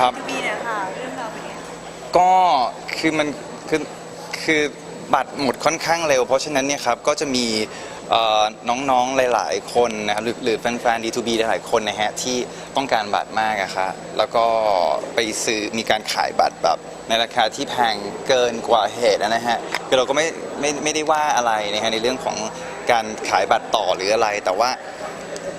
ครับปีเนี่ยค่ะเรื่องราวเป็นไงก็คือมันคือคือบัตรหมดค่อนข้างเร็ว เพราะฉะนั้นเนี่ยครับก็จะมีเอ่อน้องๆหลาย ๆ คนนะครับหรือหรือแฟนๆ D2B หลายๆคนนะฮะที่ต้องการบัตรมากอะครับแล้วก็ไปซื้อมีการขายบัตรแบบในราคาที่แพงเกินกว่าเหตุนะฮะคือเราก็ไม่ไม่ไม่ได้ว่าอะไรนะฮะในเรื่องของการขายบัตรต่อหรืออะไร แต่ว่า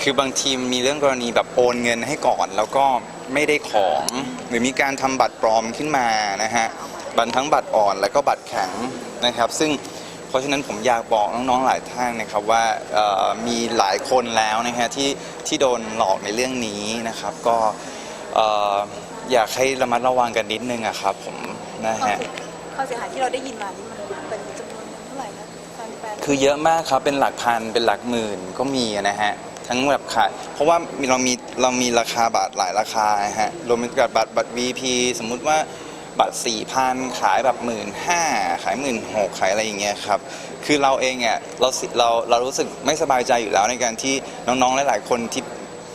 คือบางทีมมีเรื่องกรณีแบบโอนเงินให้ก่อน แล้วก็ไม่ได้ของหรือมีการทำบัตรปลอมขึ้นมานะฮะบัตรทั้งบัตรอ่อนแล้วก็บัตรแข็งนะครับ ซึ่งเพราะฉะนั้นผมอยากบอกน้องๆหลายท่านนะครับว่าเอ่อมีหลายคนแล้วนะฮะที่ที่โดนหลอกในเรื่องนี้นะครับ ก็เอ่ออยากให้ระมัดระวังกันนิดนึงอะครับผมนะความฮะเสียความเสียหายที่เราได้ยินมานี่มันเป็นจำนวนเงินเท่าไหร่นะแฟนๆคือเยอะมากครับเป็นหลักพันเป็นหลักหมื่นก็มีนะฮะ ทั้งแบบขาย เพราะว่าเรามีเรามีราคาบัตรหลายราคาฮะรวมกับบัตรบัตร VP สมมุติว่าบัตร4,000ขายแบบหมื่นห้าขายหมื่นหกขายอะไรอย่างเงี้ยครับ คือเราเองอะเราเราเรารู้สึกไม่สบายใจอยู่แล้วในการที่น้องๆหลายๆคนที่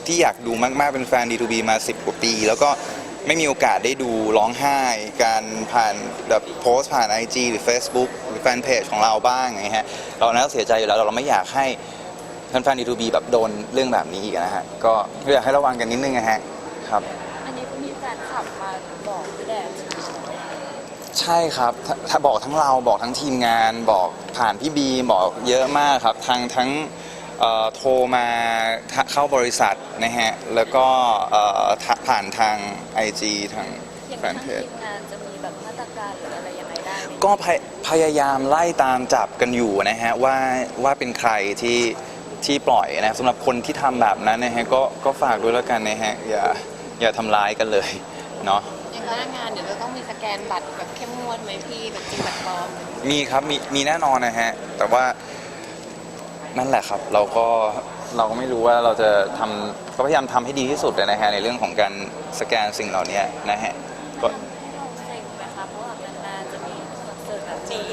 ที่อยากดูมากๆ เป็นแฟน D2B มา 10 กว่าปี แล้วก็ไม่มีโอกาสได้ดูร้องไห้ การผ่านแบบโพสต์ผ่าน IG หรือ Facebook หรือแฟนเพจของเราบ้างไงฮะเราน่าเสียใจอยู่แล้วเราไม่อยากให้ แฟนๆ D2B แบบโดนเรื่องแบบนี้อีกนะฮะ ก็อยากให้ระวังกันนิดนึงนะฮะครับ อันนี้ก็มีแฟนคลับมาบอกด้วยแหละใช่ครับถ้าถ้าบอกทั้งเราบอกทั้งทีมงานบอกผ่านพี่บีบอกเยอะมากครับทางทั้งเอ่อโทรมาทะเข้าบริษัทนะฮะ แล้วก็เอ่อทะผ่านทาง IG ทางอย่างแฟทางนเพทีจ มงานจะมีแบบมาตรการหรืออะไรยังไงได้ไหมก็พยพยายามไล่ตามจับกันอยู่นะฮะว่าว่าเป็นใครที่ ที่ปล่อยนะสำหรับคนที่ทำแบบนั้นนะฮะก็ก็ฝากด้วยแล้วกันนะฮะอย่าอย่าทำร้ายกันเลยเนาะ อย่างหน้างานเดี๋ยวจะต้องมีสแกนบัตรแบบเข้มงวดไหมพี่แบบจริงบัตรปลอมมีครับมีมีแน่นอนนะฮะ แต่ว่านั่นแหละครับ เราก็เราก็ไม่รู้ว่าเราจะทำก็พยายามทำให้ดีที่สุดเลยนะฮะในเรื่องของการสแกนสิ่งเหล่านี้นะฮะก็ เราเซ็งไหมคะเพราะว่านานๆจะมีคอนเสิร์ตแบบนี้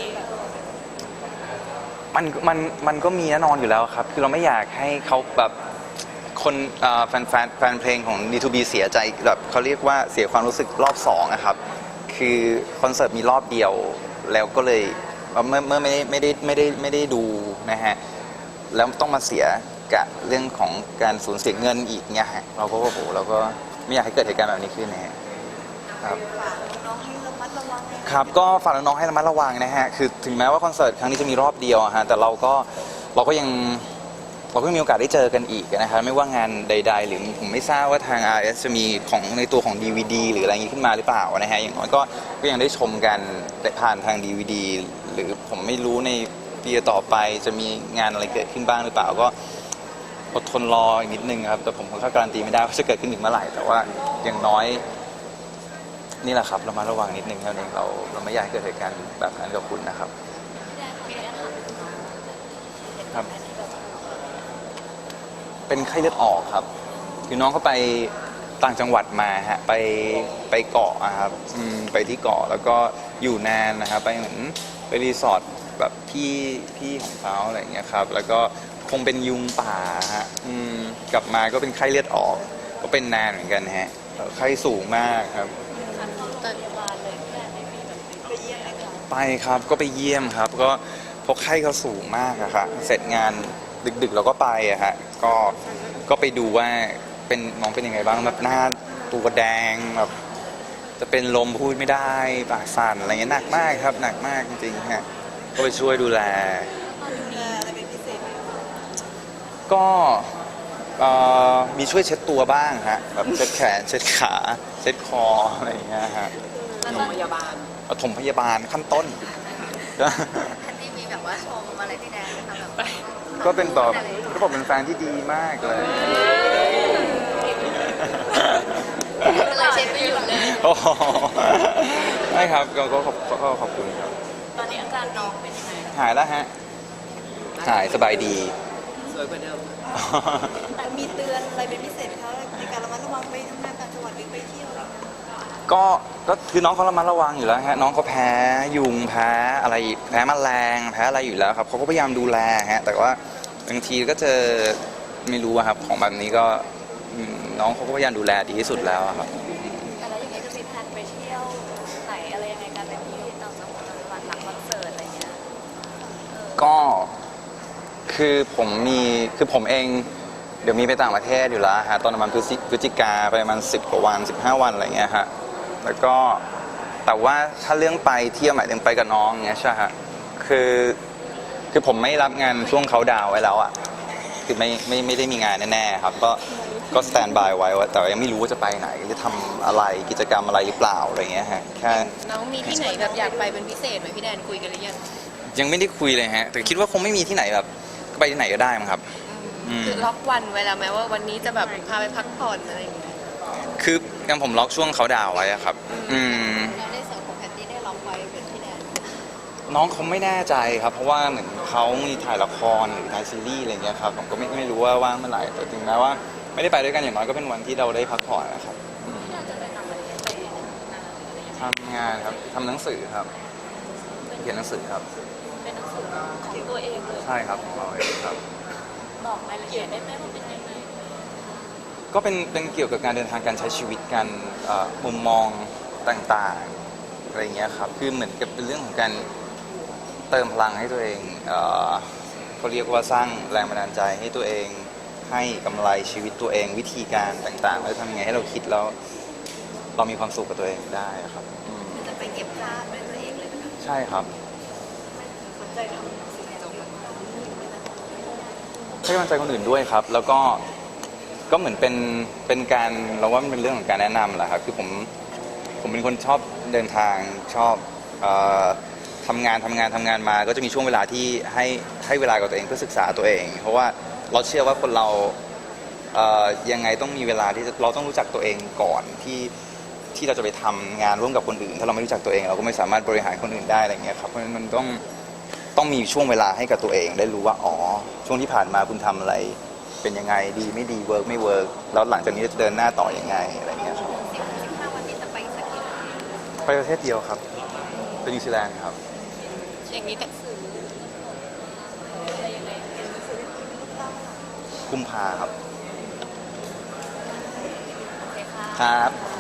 มันมันมันก็มีแน่นอนอยู่แล้วครับ คือเราไม่อยากให้เขาแบบคนเอ่อแฟนแฟนแฟนเพลงของ D2B เสียใจแบบเขาเรียกว่าเสียความรู้สึกรอบสองนะครับ คือคอนเสิร์ตมีรอบเดียวแล้วก็เลยเมื่อเมื่อไม่ได้ไม่ได้ไม่ได้ไม่ได้ดูนะฮะ แล้วต้องมาเสียกับเรื่องของการสูญเสียเงินอีกเนี่ยฮะเราก็โอ้โหเราก็ไม่อยากให้เกิดเหตุการณ์แบบนี้ขึ้นนะฮะครับ ฝาก น้องๆให้ระมัดระวังนครับก็ฝากน้องๆให้ระมัดระวังนะฮะคือถึงแม้ว่าคอนเสิร์ตครั้งนี้จะมีรอบเดียวอะฮะแต่เราก็เราก็ยังเราก็มีโอกาสได้เจอกันอีกนะครับไม่ว่างานใด ๆ หรือผมไม่ทราบว่าทาง RS จะมีของในตัวของ DVD หรืออะไรอย่างนี้ขึ้นมาหรือเปล่านะฮะอย่างน้อยก็ก็ยังได้ชมกันผ่านทาง DVD หรือผมไม่รู้ในปีต่อไปจะมีงานอะไรเกิดขึ้นบ้างหรือเปล่าก็อดทนรออีกนิดนึงครับแต่ผมก็การันตีไม่ได้ว่าจะเกิดขึ้นถึงเมื่อไหร่แต่ว่าอย่างน้อย นี่แหละครับเรามาระวังนิดนึงเท่านั้นเองเราเราไม่อยากให้เกิดเหตุการณ์แบบนั้นกับคุณนะครับ ครับ เป็นไข้เลือดออกครับคือน้องเขาไปต่างจังหวัดมาฮะไปไปเกาะอะครับอืมไปที่เกาะแล้วก็อยู่นานนะครับ ไปเหมือนไปรีสอร์ทแบบพี่พี่ของเขาอะไรอย่างเงี้ยครับ แล้วก็คงเป็นยุงป่าฮะอืมกลับมาก็เป็นไข้เลือดออก ก็เป็นนานเหมือนกันฮะไข้สูงมากครับ ไปครับก็ไปเยี่ยมครับ ก็เพราะไข้เขาสูงมากอะครับเสร็จงานดึกๆเราก็ไปอะฮะก็ก็ไปดูว่าเป็นน้องเป็นยังไงบ้างแบบหน้าตัวแดงแบบจะเป็นลมพูดไม่ได้ปากสั่นอะไรเงี้ยหนักมากครับ หนักมากจริงๆฮะก็ไปช่วยดูแล ดูแลอะไรเป็นพิเศษไหมคะก็เอ่อมีช่วยเช็ดตัวบ้างฮะแบบเช็ดแขนเช็ดขา เช็ดคออะไรอย่างเงี้ยฮะโรงพยาบาล ปฐมพยาบาลขั้นต้นก็อันนี้มีแบบว่าชมอะไรพี่แดงไหมคะแบบก็เป็นแบบก็บอกเป็นแฟนที่ดีมากเลย เราเช็ดไม่หยุดเลย โอ้โหไม่ครับก็ก็ขอบก็ขอบคุณครับ ตอนนี้อาการน้องเป็นยังไงหายแล้วฮะ หายสบายดี สวยกว่าเดิมแต่มีเตือนอะไรเป็นพิเศษไหมคะในการระมัดระวังไปทำงานต่างจังหวัดหรือไปเที่ยวอะไรอย่างเงี้ย ก็ก็คือน้องเขาระมัดระวังอยู่แล้วฮะน้องเขาแพ้ยุงแพ้อะไรแพ้แมลงแพ้อะไรอยู่แล้วครับเขาก็พยายามดูแลฮะแต่ว่าบางทีก็เจอไม่รู้ครับของแบบนี้ก็น้องเขาก็พยายามดูแลดีที่สุดแล้วครับ แต่แล้วอย่างนี้จะมีแพนไปเที่ยวไหนอะไรยังไงกันแบบนี้ต่างจังหวัดต่างจังหวัดหลังคอนเสิร์ตอะไรเงี้ยก็คือผมมีคือผมเอง เดี๋ยวมีไปต่างประเทศอยู่แล้วฮะตอนประมาณพฤศจิจิกาไปประมาณสิบกว่าวันสิบห้าวันอะไรเงี้ยฮะ แล้วก็แต่ว่าถ้าเรื่องไปเที่ยวหมายถึงไปกับน้องเงี้ยใช่ฮะคือคือผมไม่รับงานช่วงเขาดาวน์ไว้แล้วอะคือไม่ไม่ไม่ได้มีงานแน่ๆครับ ก็ก็สแตนบายไว้ว่าแต่ยังไม่รู้ว่าจะไปไหนจะทำอะไรกิจกรรมอะไรหรือเปล่าอะไรเงี้ยฮะแค่น้องมีที่ไหนแบบอยากไปเป็นพิเศษไหมพี่แดนคุยกันหรือยังยังไม่ได้คุยเลยฮะ แต่คิดว่าคงไม่มีที่ไหนแบบไปที่ไหนก็ได้มั้งครับอืมคือล็อกวันไว้แล้วไหมว่าวันนี้จะแบบพาไปพักผ่อนอะไรอย่างเงี้ย คือยังผมล็อกช่วงเขาดาวน์ไว้อะครับ อืมเราได้ส่วนของแพตตี้ได้ล็อกไว้เป็นพี่แดนน้องเขาไม่แน่ใจครับ เพราะว่าเหมือนเขามีถ่ายละครหรือถ่ายซีรีส์อะไรเงี้ยครับผมก็ไม่ไม่รู้ว่าว่างเมื่อไหร่แต่ถึงแม้ว่าไม่ได้ไปด้วยกันอย่างน้อยก็เป็นวันที่เราได้พักผ่อนนะครับอืมทำงานครับทำหนังสือครับเขียนหนังสือครับเป็นหนังสือของตัวเองเลยใช่ครับของเราเองครับ บอกรายละเอียดได้ไหมว่าเป็นยังไง ก็เป็นเป็นเกี่ยวกับการเดินทางการใช้ชีวิตกันเอ่อมุมมองต่างๆอะไรเงี้ยครับคือเหมือนกับเป็นเรื่องของการเติมพลังให้ตัวเองเอ่อเขาเรียกว่าสร้างแรงบันดาลใจให้ตัวเอง ให้กำไรชีวิตตัวเองวิธีการต่างๆแล้วทำยังไงให้เราคิดแล้วเรามีความสุขกับตัวเองได้ครับอืมจะไปเก็บภาพด้วยตัวเองเลยนะคะใช่ครับ สนใจทำหนังสือจบให้กำลังใจคนอื่นด้วยครับ แล้วก็ ก็เหมือนเป็นเป็นการเราว่ามันเป็นเรื่องของการแนะนำแหละครับคือผมผมเป็นคนชอบเดินทางชอบเออทำงานทำงานทำงานมา ก็จะมีช่วงเวลาที่ให้ให้เวลากับตัวเองเพื่อศึกษาตัวเอง เพราะว่าเราเชื่อว่าคนเราเอ่อยังไงต้องมีเวลาที่จะเราต้องรู้จักตัวเองก่อนที่ที่เราจะไปทำงานร่วมกับคนอื่น ถ้าเราไม่รู้จักตัวเอง เราก็ไม่สามารถบริหารคนอื่นได้อะไรเงี้ยครับเพราะฉะนั้นมันต้อง ต้องมีช่วงเวลาให้กับตัวเองได้รู้ว่า อ๋อ ช่วงที่ผ่านมาคุณทำอะไร เป็นยังไงดีไม่ดีเวิร์กไม่เวิร์กแล้วหลังจากนี้จะเดินหน้าต่อยังไงอะไรเงี้ยครับสิบสิบห้าวันนี้จะไปสักกี่วันไปประเทศเดียวครับไปนิวซีแลนด์ครับอย่างนี้แต่อะไรยังไงเป็นหนังสือที่ลูกเล่าค่ะกุมภาครับโอเคค่ะครับ